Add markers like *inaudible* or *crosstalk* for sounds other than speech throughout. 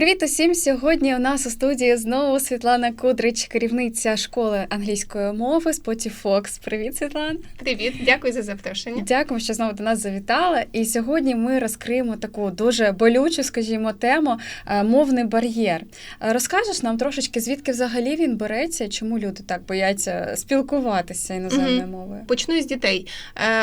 Привіт усім! Сьогодні у нас у студії знову Світлана Кудрич, керівниця школи англійської мови Spotify Fox. Привіт, Світлана! Привіт, дякую за запрошення. Дякую, що знову до нас завітала. І сьогодні ми розкриємо таку дуже болючу, скажімо, тему е, мовний бар'єр. Розкажеш нам трошечки, звідки взагалі він береться, чому люди так бояться спілкуватися іноземною Мгм. мовою? Почну з дітей.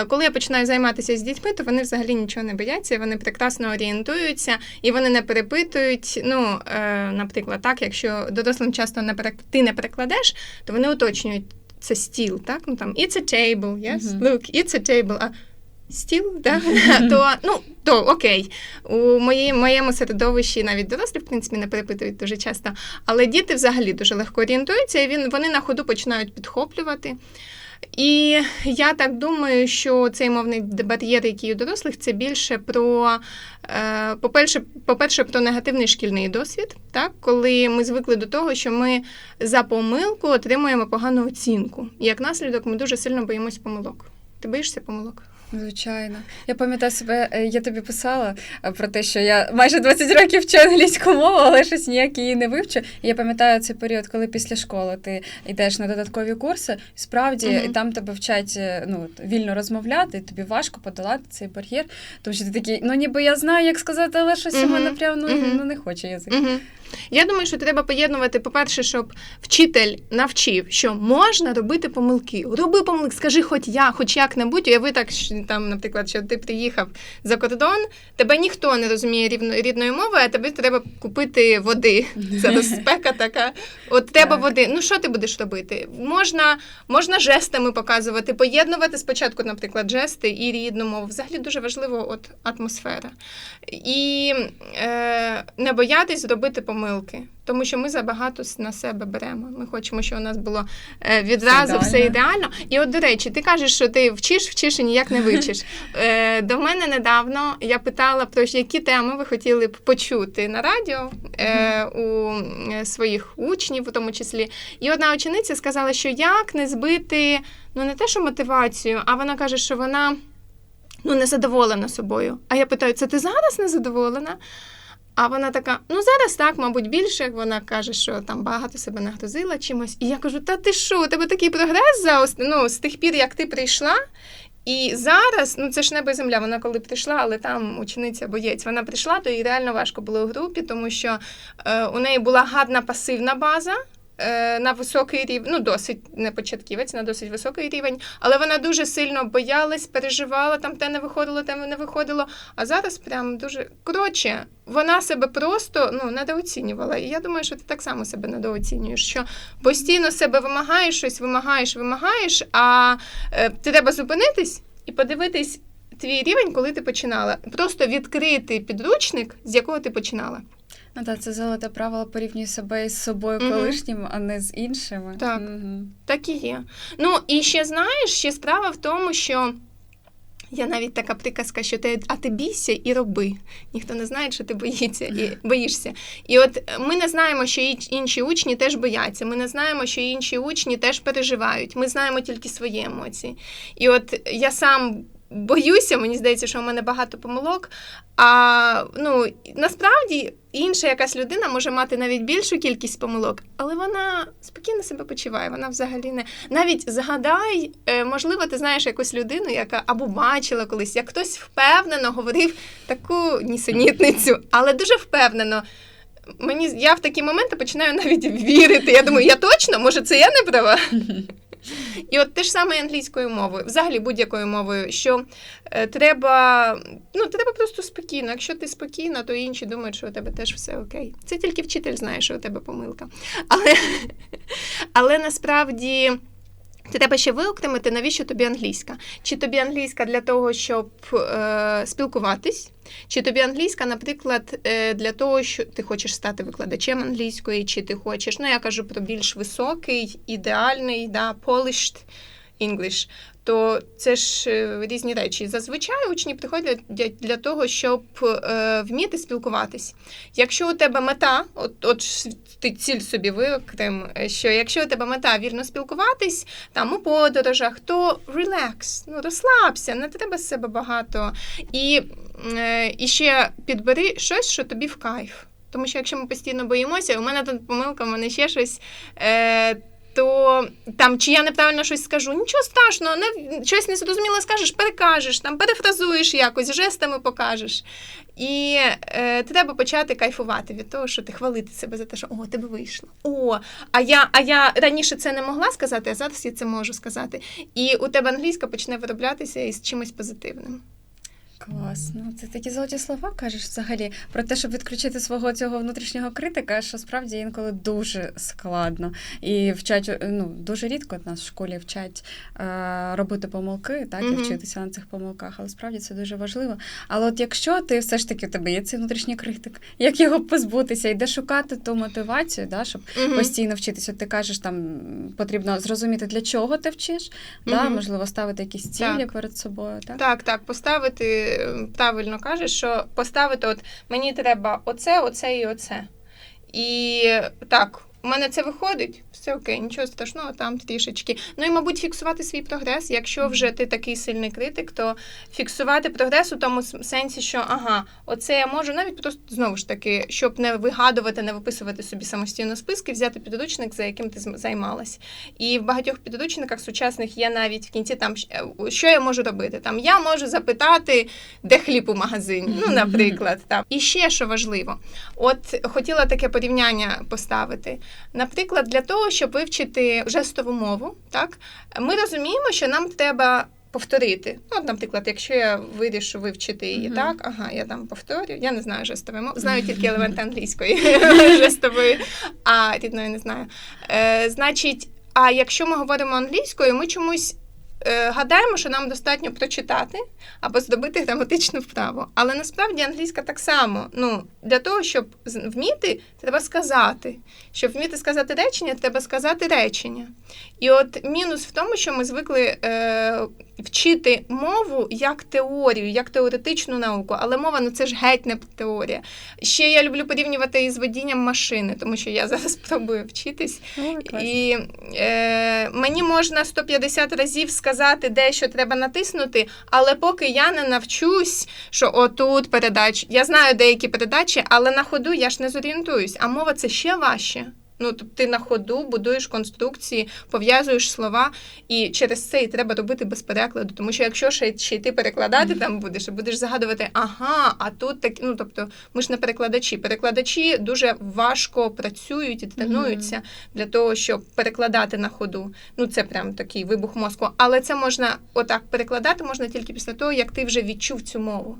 Е, Коли я починаю займатися з дітьми, то вони взагалі нічого не бояться, вони прекрасно орієнтуються і вони не перепитують. Ну, е, наприклад, так, якщо дорослим часто не перек- ти не перекладеш, то вони уточнюють це стіл, так? Ну там it's a table, yes? Мгм. Look, it's a table. А стіл, да? *laughs* то, ну, то окей. У моїй, моєму середовищі навіть дорослі, в принципі, не перепитують дуже часто. Але діти взагалі дуже легко орієнтуються, і він, вони на ходу починають підхоплювати. І я так думаю, що цей мовний бар'єр, який у дорослих, це більше про, е, по-перше, по-перше, про негативний шкільний досвід, так? коли ми звикли до того, що ми за помилку отримуємо погану оцінку. І як наслідок ми дуже сильно боїмось помилок. Ти боїшся помилок? Звичайно. Я пам'ятаю себе, е, я тобі писала е, про те, що я майже 20 років вчу англійську мову, але щось ніяк її не вивчу. І я пам'ятаю цей період, коли після школи ти йдеш на додаткові курси, справді Мгм. і там тебе вчать е, ну, вільно розмовляти, і тобі важко подолати цей бар'єр. Тому що ти такий, ну ніби я знаю, як сказати, але щось у Мгм. мене прям ну, Мгм. ну, не хоче язик. Я думаю, що треба поєднувати, по-перше, щоб вчитель навчив, що можна робити помилки. Роби помилки, скажи, хоч я, хоч як-небудь, уяви так, там, наприклад, що ти приїхав за кордон, тебе ніхто не розуміє рівно, рідної мови, а тобі треба купити води. *laughs* Зараз спека така. От треба води. Ну що ти будеш робити? Можна, можна жестами показувати, поєднувати спочатку, наприклад, жести і рідну мову. Взагалі дуже важливо от атмосфера. І е, не боятись зробити помилки, тому що ми забагато на себе беремо. Ми хочемо, щоб у нас було е, відразу Все ідеально. І от, до речі, ти кажеш, що ти вчиш, вчиш і ніяк не вивчиш. *laughs* Е, до мене недавно я питала про які теми ви хотіли б почути на радіо е, у своїх учнів, у тому числі. І одна учениця сказала, що як не збити ну не те, що мотивацію, а вона каже, що вона ну, не задоволена собою. А я питаю, це ти зараз не задоволена? А вона така: ну зараз так, мабуть, більше. Вона каже, що там багато себе нагрузила чимось. І я кажу: та ти що, у тебе такий прогрес за ну, з тих пір, як ти прийшла. І зараз, ну це ж небо і земля. Вона коли прийшла, але там учениця боєць. Вона прийшла, то їй реально важко було у групі, тому що е, у неї була гарна пасивна база. Е, На високий рівень, ну досить не початківець, на досить високий рівень, але вона дуже сильно боялась, переживала, там те не виходило, те не виходило. А зараз прям дуже коротше, вона себе просто ну недооцінювала. І я думаю, що ти так само себе недооцінюєш. Що постійно себе вимагаєш щось, вимагаєш, вимагаєш, а е, треба зупинитись і подивитись твій рівень, коли ти починала. Просто відкрити підручник, з якого ти починала. Ну так, це золоте правило порівнюй себе із собою колишнім, а не з іншими. Так. Мгм. Так і є. Ну і ще знаєш, ще справа в тому, що. Я навіть така приказка, що ти, а ти бійся і роби. Ніхто не знає, що ти боїться і *laughs* боїшся. І от ми не знаємо, що інші учні теж бояться. Ми не знаємо, що інші учні теж переживають. Ми знаємо тільки свої емоції. І от я сам боюся, мені здається, що у мене багато помилок. А ну насправді інша якась людина може мати навіть більшу кількість помилок, але вона спокійно себе почуває. Вона взагалі не навіть згадай, е, можливо, ти знаєш якусь людину, яка або бачила колись, як хтось впевнено говорив таку нісенітницю, але дуже впевнено. Мені я в такі моменти починаю навіть вірити. Я думаю, я точно, може, це я не права. *laughs* І от те ж саме англійською мовою, взагалі будь-якою мовою, що е, треба, ну, треба просто спокійно. Якщо ти спокійна, то інші думають, що у тебе теж все окей. Це тільки вчитель знає, що у тебе помилка. Але, але насправді. Треба ще виокремити, навіщо тобі англійська? Чи тобі англійська для того, щоб е, спілкуватись, чи тобі англійська, наприклад, е, для того, що ти хочеш стати викладачем англійської, чи ти хочеш, ну я кажу про більш високий, ідеальний, да, polished English, то це ж е, різні речі. Зазвичай учні приходять для, того, щоб е, вміти спілкуватись. Якщо у тебе мета, от, от ти ціль собі виокрем, е, що якщо у тебе мета вірно спілкуватись, там у подорожах, то релакс, ну розслабся, не треба з себе багато. І, е, і ще підбери щось, що тобі в кайф. Тому що якщо ми постійно боїмося, у мене тут помилка, у мене ще щось. Е, то там чи я неправильно щось скажу, нічого страшного, не щось незрозуміло скажеш, перекажеш, там перефразуєш якось, жестами покажеш. І е, треба почати кайфувати від того, що ти хвалити себе за те, що о, тебе вийшло. О, а я, а я раніше це не могла сказати, а зараз я це можу сказати. І у тебе англійська почне вироблятися із чимось позитивним. Класно. Це такі золоті слова кажеш взагалі про те, щоб відключити свого цього внутрішнього критика, що справді інколи дуже складно. І вчать ну дуже рідко нас в школі вчать е, робити помилки, так і вчитися на цих помилках. Але справді це дуже важливо. Але от якщо ти все ж таки у тебе є цей внутрішній критик, як його позбутися, і де шукати ту мотивацію, да, щоб постійно вчитися. От Ти кажеш, там потрібно зрозуміти, для чого ти вчиш, да, можливо, ставити якісь цілі Так. перед собою. Так? Так, так, поставити правильно кажеш, що поставити, от мені треба оце, оце і оце. І так, у мене це виходить, все окей, нічого страшного, там трішечки. Ну і, мабуть, фіксувати свій прогрес. Якщо вже ти такий сильний критик, то фіксувати прогрес у тому сенсі, що ага, оце я можу, навіть просто знову ж таки, щоб не вигадувати, не виписувати собі самостійно списки, взяти підручник, за яким ти займалась. І в багатьох підручниках сучасних є навіть в кінці там що я можу робити. Там я можу запитати, де хліб у магазині, ну, наприклад. Там. І ще що важливо, от хотіла таке порівняння поставити. Наприклад, для того, щоб вивчити жестову мову, так, ми розуміємо, що нам треба. Повторити. Ну, от, наприклад, якщо я вирішу вивчити її, Мгм. так, ага, я там повторю. Я не знаю жестової мови, знаю *laughs* тільки елементи англійської *laughs* жестової, а рідної не знаю. Е, значить, а якщо ми говоримо англійською, ми чомусь гадаємо, що нам достатньо прочитати або зробити граматичну вправу. Але насправді англійська так само. Ну, для того, щоб вміти, треба сказати. Щоб вміти сказати речення, треба сказати речення. І от мінус в тому, що ми звикли е, вчити мову як теорію, як теоретичну науку, але мова ну це ж геть не теорія. Ще я люблю порівнювати із водінням машини, тому що я *laughs* зараз пробую вчитись. Ой. І е, мені можна 150 разів сказати, де що треба натиснути, але поки я не навчусь, що отут передач. Я знаю деякі передачі, але на ходу я ж не зорієнтуюсь. А мова це ще важче. Ну, тобто ти на ходу будуєш конструкції, пов'язуєш слова, і через це і треба робити без перекладу. Тому що якщо ще, ще й ти перекладати там будеш, будеш загадувати, ага, а тут так, ну тобто ми ж не перекладачі. Перекладачі дуже важко працюють і тренуються для того, щоб перекладати на ходу. Ну, це прям такий вибух мозку. Але це можна отак перекладати можна тільки після того, як ти вже відчув цю мову.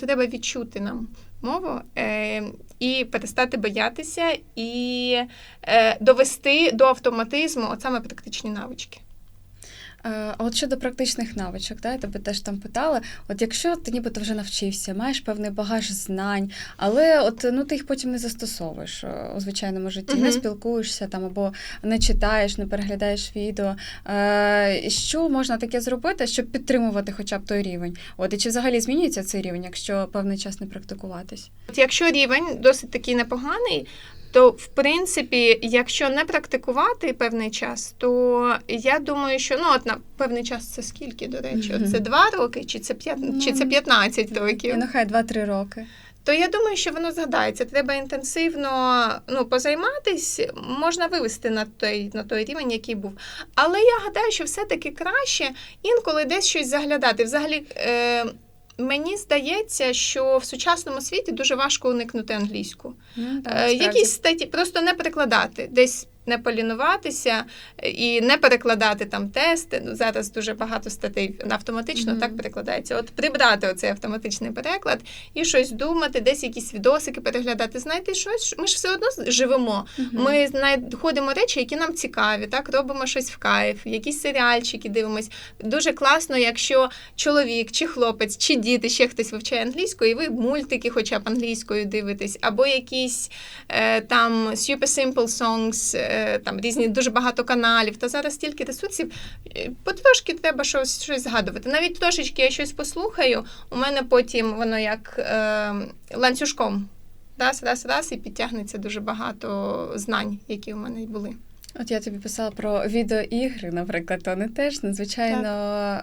Треба відчути нам мову е, і перестати боятися, і е, довести до автоматизму от саме практичні навички. Е, А от щодо практичних навичок, да, я тебе теж там питала. От якщо ти нібито вже навчився, маєш певний багаж знань, але от ну ти їх потім не застосовуєш е, у звичайному житті, не спілкуєшся там або не читаєш, не переглядаєш відео. Е, Що можна таке зробити, щоб підтримувати хоча б той рівень? От і чи взагалі змінюється цей рівень, якщо певний час не практикуватись? От якщо рівень досить такий непоганий, то в принципі, якщо не практикувати певний час, то я думаю, що ну от на певний час це скільки, до речі, Мгм. от це 2 роки, чи це 5, чи це Ну, 15 років. Нехай 2-3 роки. То я думаю, що воно згадається. Треба інтенсивно ну, позайматись, можна вивести на той, на той рівень, який був. Але я гадаю, що все-таки краще інколи десь щось заглядати. Взагалі, е, мені здається, що в сучасному світі дуже важко уникнути англійську. Mm, якісь статті просто не перекладати, десь не полінуватися е, і не перекладати там тести. Ну, зараз дуже багато статей автоматично Мгм. так перекладається. От прибрати оцей автоматичний переклад і щось думати, десь якісь відосики переглядати. Знаєте, щось ми ж все одно живемо. Мгм. Ми знаходимо речі, які нам цікаві, так робимо щось в кайф, якісь серіальчики дивимось. Дуже класно, якщо чоловік чи хлопець, чи діти, ще хтось вивчає англійську, і ви мультики, хоча б англійською дивитесь, або якісь е, там super simple songs, е, там різні дуже багато каналів. Та зараз стільки ресурсів. е, Потрошки треба щось, щось згадувати. Навіть трошечки я щось послухаю, у мене потім воно як е, ланцюжком. Раз, раз, раз, і підтягнеться дуже багато знань, які у мене були. От я тобі писала про відеоігри, наприклад, вони теж надзвичайно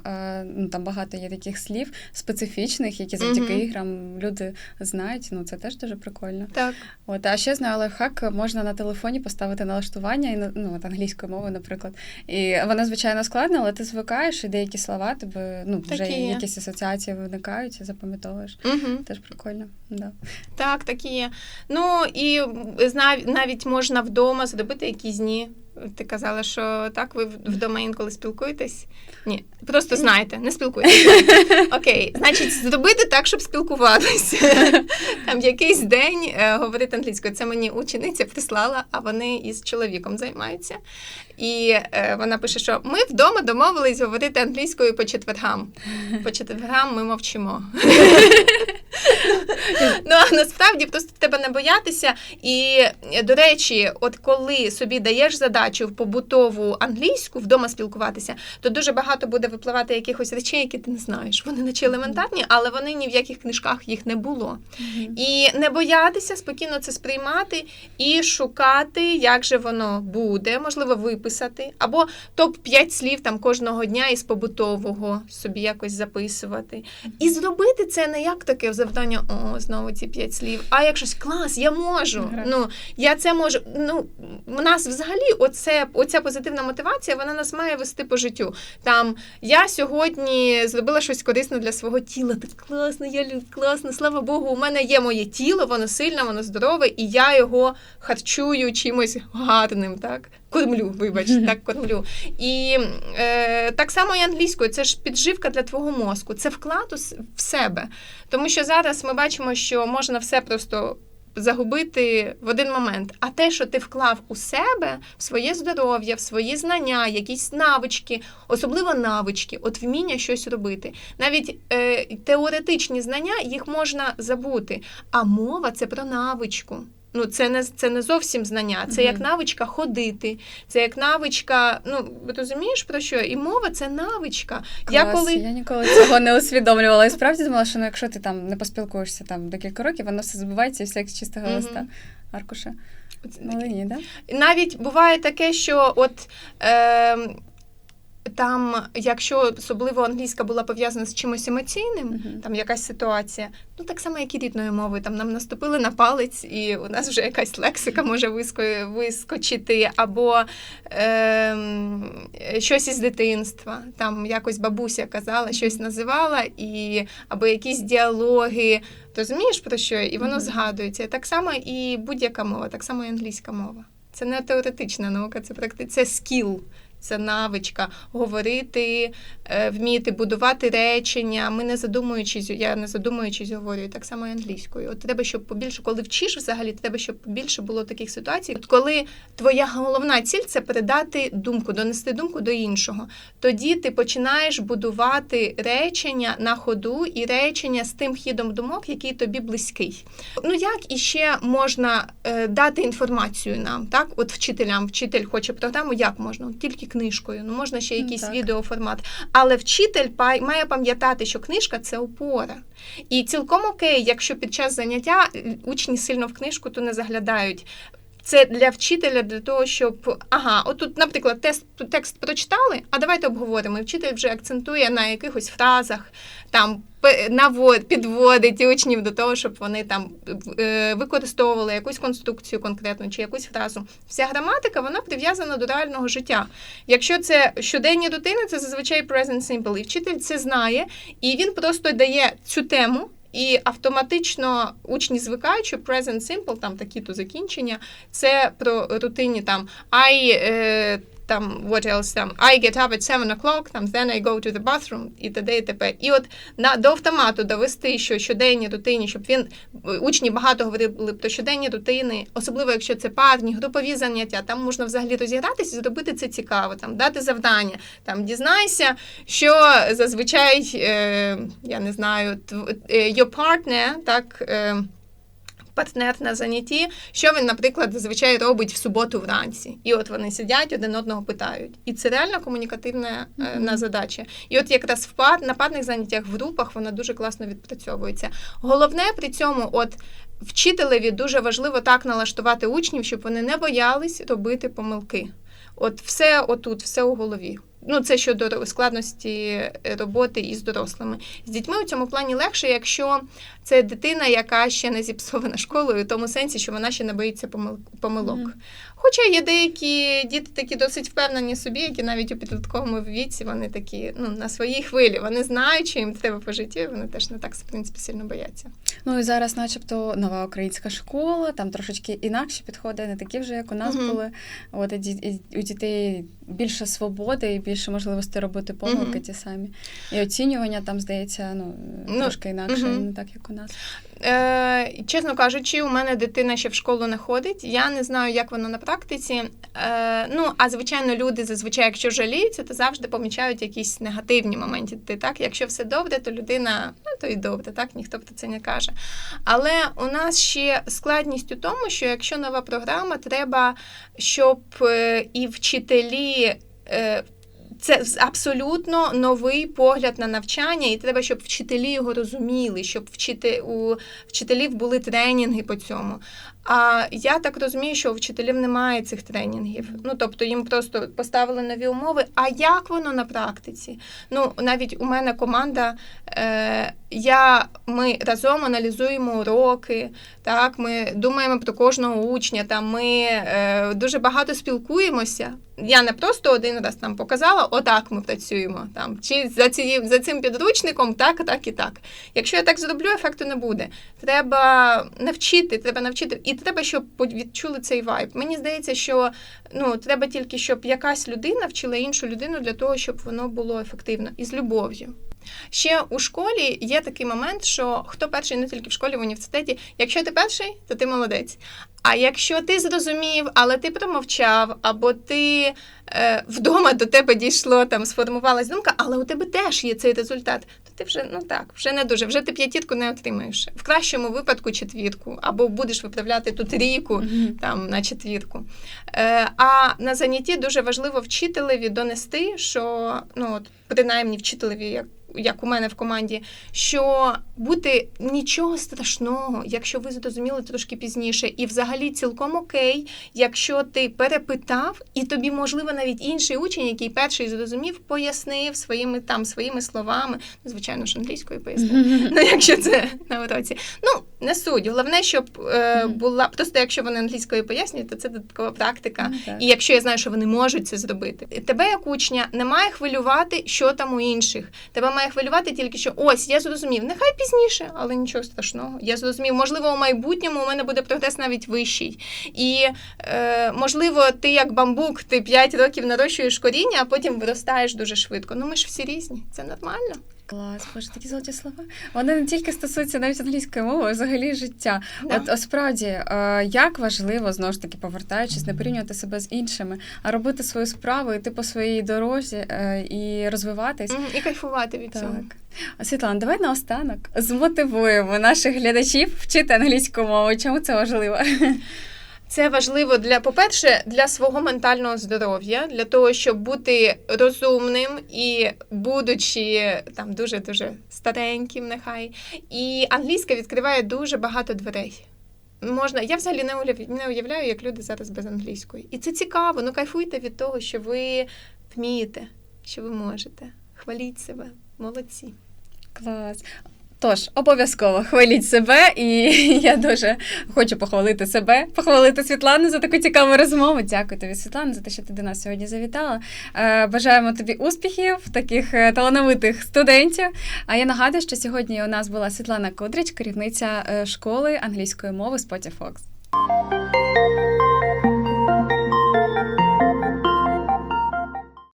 ну там багато є таких слів специфічних, які завдяки Мгм. іграм люди знають. Ну це теж дуже прикольно. Так. От а ще знаю лайфхак, можна на телефоні поставити налаштування і ну от англійською мовою, наприклад. І воно звичайно складно, але ти звикаєш, і деякі слова тебе ну вже Так і є. якісь асоціації виникають і запам'ятовуєш. Угу. Теж прикольно. Да. Так, так і є. Ну і навіть можна вдома зробити якісь дні. Ти казала, що так, ви в- вдома інколи спілкуєтесь? Ні, просто знаєте, не спілкуєтесь. *laughs* Окей, значить, зробити так, щоб спілкуватися. *laughs* Там якийсь день е, говорити англійською. Це мені учениця прислала, а вони із чоловіком займаються. І е, вона пише, що ми вдома домовились говорити англійською по четвергам. По *laughs* четвергам ми мовчимо. *laughs* Насправді просто треба не боятися. І до речі, от коли собі даєш задачу в побутову англійську вдома спілкуватися, то дуже багато буде випливати якихось речей, які ти не знаєш. Вони наче елементарні, але вони ні в яких книжках їх не було. І не боятися спокійно це сприймати і шукати, як же воно буде, можливо, виписати, або топ-5 слів там кожного дня із побутового собі якось записувати. І зробити це не як таке завдання, о, знову ці 5 слів, а як щось клас, я можу. Ага. Ну, я це можу. Ну, у нас взагалі оце, оця позитивна мотивація, вона нас має вести по життю. Там я сьогодні зробила щось корисне для свого тіла. Так класно, я класно, слава Богу, у мене є моє тіло, воно сильне, воно здорове, і я його харчую чимось гарним, так? Кормлю, вибач, *laughs* так кормлю. І е, так само і англійською, це ж підживка для твого мозку, це вклад в себе. Тому що зараз ми бачимо, що можна все просто загубити в один момент. А те, що ти вклав у себе, в своє здоров'я, в свої знання, якісь навички, особливо навички, от вміння щось робити. Навіть е, теоретичні знання їх можна забути. А мова це про навичку. Ну, це не це не зовсім знання, це Мгм. як навичка ходити, це як навичка. Ну розумієш про що? І мова це навичка. Я коли я ніколи цього не усвідомлювала. І справді думала, що ну, якщо ти там не поспілкуєшся там декілька років, воно все забувається і все як з чистого Мгм. листа. Аркуша. Ну, але ні, да? Навіть буває таке, що от е, там, якщо особливо англійська була пов'язана з чимось емоційним, Мгм. там якась ситуація, ну так само, як і рідною мовою, там нам наступили на палець, і у нас вже якась лексика може виско- вискочити, або е, щось із дитинства. Там якось бабуся казала, щось називала, і, або якісь діалоги. Розумієш про що? І воно Мгм. згадується. Так само і будь-яка мова, так само і англійська мова. Це не теоретична наука, це практи... це скіл. Це навичка говорити, е, вміти будувати речення. Ми не задумуючись, я не задумуючись говорю, так само і англійською. От треба, щоб побільше, коли вчиш взагалі, треба, щоб побільше було таких ситуацій. От коли твоя головна ціль це передати думку, донести думку до іншого. Тоді ти починаєш будувати речення на ходу і речення з тим хідом думок, який тобі близький. Ну як іще можна е, дати інформацію нам, так? От вчителям, вчитель хоче програму, як можна? Тільки книжкою. Ну можна ще Ну, якийсь так. відеоформат. Але вчитель має пам'ятати, що книжка це опора. І цілком окей, якщо під час заняття е, учні сильно в книжку, то не заглядають. Це для вчителя для того, щоб ага, отут, наприклад, тест, текст прочитали, а давайте обговоримо. І вчитель вже акцентує на якихось фразах, там навод, підводить учнів до того, щоб вони там е, використовували якусь конструкцію конкретну чи якусь фразу. Вся граматика вона прив'язана до реального життя. Якщо це щоденні рутини, це зазвичай present simple. І вчитель це знає, і він просто дає цю тему. І автоматично учні звикають, що present simple, там такі-то закінчення, це про рутинні там I, е, там, what else, там, I get up at 7 o'clock, там, then I go to the bathroom, і т.д. і т.п. І от на, до автомату довести, що щоденні рутині, щоб він, учні багато говорили про щоденні рутини, особливо якщо це парні, групові заняття, там можна взагалі розігратися і зробити це цікаво, там, дати завдання, там, дізнайся, що зазвичай, е, я не знаю, е, your partner, так, е, партнер на занятті, що він, наприклад, зазвичай робить в суботу вранці. І от вони сидять, один одного питають. І це реально комунікативна е, Мгм. на задача. І от якраз в пар, на парних заняттях в групах вона дуже класно відпрацьовується. Головне при цьому, от вчителеві дуже важливо так налаштувати учнів, щоб вони не боялись робити помилки. От все отут, все у голові. Ну, це щодо складності е, роботи із дорослими. З дітьми у цьому плані легше, якщо це дитина, яка ще не зіпсована *laughs* школою, в тому сенсі, що вона ще не боїться помил- помилок. Мгм. Хоча є деякі діти такі досить впевнені собі, які навіть у підлітковому віці вони такі ну, на своїй хвилі. Вони знають, що їм треба по житті, вони теж не так в принципі сильно бояться. Ну і зараз, начебто, нова українська школа, там трошечки інакші підходи, не такі вже, як у нас Мгм. були. От і і у дітей більше свободи і більше можливостей робити помилки Мгм. ті самі. І оцінювання там, здається, ну, Ну, трошки інакше, мгм. не так, як у нас. Е, чесно кажучи, у мене дитина ще в школу не ходить. Я не знаю, як воно на практиці. Е, ну, а звичайно, люди зазвичай, якщо жаліються, то завжди помічають якісь негативні моменти. Так, якщо все добре, то людина, ну то і добре, так ніхто про це не каже. Але у нас ще складність у тому, що якщо нова програма, треба, щоб е, і вчителі. Це абсолютно новий погляд на навчання, і треба, щоб вчителі його розуміли, щоб вчити, у вчителів були тренінги по цьому. А я так розумію, що у вчителів немає цих тренінгів. Ну тобто їм просто поставили нові умови. А як воно на практиці? Ну навіть у мене команда. Е, я, ми разом аналізуємо уроки, так, ми думаємо про кожного учня, там, ми е, дуже багато спілкуємося. Я не просто один раз там показала, отак ми працюємо. Там, чи за, ці, за цим підручником, так, так і так. Якщо я так зроблю, ефекту не буде. Треба навчити, треба навчити, і треба, щоб відчули цей вайб. Мені здається, що ну, треба тільки, щоб якась людина вчила іншу людину для того, щоб воно було ефективно і з любов'ю. Ще у школі є такий момент, що хто перший не тільки в школі, в університеті. Якщо ти перший, то ти молодець. А якщо ти зрозумів, але ти промовчав, або ти е, вдома до тебе дійшло, там сформувалась думка, але у тебе теж є цей результат, ти вже ну так, вже не дуже, вже ти п'ятірку не отримаєш. В кращому випадку четвірку, або будеш виправляти ту трійку -hmm. там на четвірку. Е, а на занятті дуже важливо вчителеві донести, що ну от принаймні вчителеві, як, як у мене в команді, що бути нічого страшного, якщо ви зрозуміли трошки пізніше, і взагалі цілком окей, якщо ти перепитав, і тобі, можливо, навіть інший учень, який перший зрозумів, пояснив своїми там своїми словами, ну, звичайно ж англійською пояснив. *laughs* Ну, якщо це на уроці. Ну, не суть. Головне, щоб е, була просто, якщо вони англійською пояснюють, то це додаткова практика. Ну. І якщо я знаю, що вони можуть це зробити, тебе як учня не має хвилювати, що там у інших. Тебе має хвилювати тільки, що ось я зрозумів, нехай пізніше, але нічого страшного. Я зрозумів, можливо, у майбутньому у мене буде прогрес навіть вищий. І е, можливо, ти як бамбук, ти 5 років нарощуєш коріння, а потім виростаєш дуже швидко. Ну ми ж всі різні, це нормально. Клас, боже, такі золоті слова. Вони не тільки стосуються навіть англійської мови, а взагалі життя. Да. От, справді, е, як важливо знову ж таки повертаючись, не порівнювати себе з іншими, а робити свою справу, йти по своїй дорозі е, і розвиватись. І кайфувати від цього. Так. А, Світлана, давай наостанок змотивуємо наших глядачів вчити англійську мову. Чому це важливо? Це важливо для, по-перше, для свого ментального здоров'я, для того, щоб бути розумним і будучи там дуже дуже стареньким, нехай. І англійська відкриває дуже багато дверей. Можна, я взагалі не уяв- не уявляю, як люди зараз без англійської. І це цікаво. Ну кайфуйте від того, що ви вмієте, що ви можете. Хваліть себе, молодці. Клас. Тож, обов'язково хваліть себе, і *laughs* я дуже хочу похвалити себе, похвалити Світлану за таку цікаву розмову. Дякую тобі, Світлана, за те, що ти до нас сьогодні завітала. Е, Бажаємо тобі успіхів, таких е, талановитих студентів. А я нагадую, що сьогодні у нас була Світлана Кудрич, керівниця е, школи англійської мови Fox.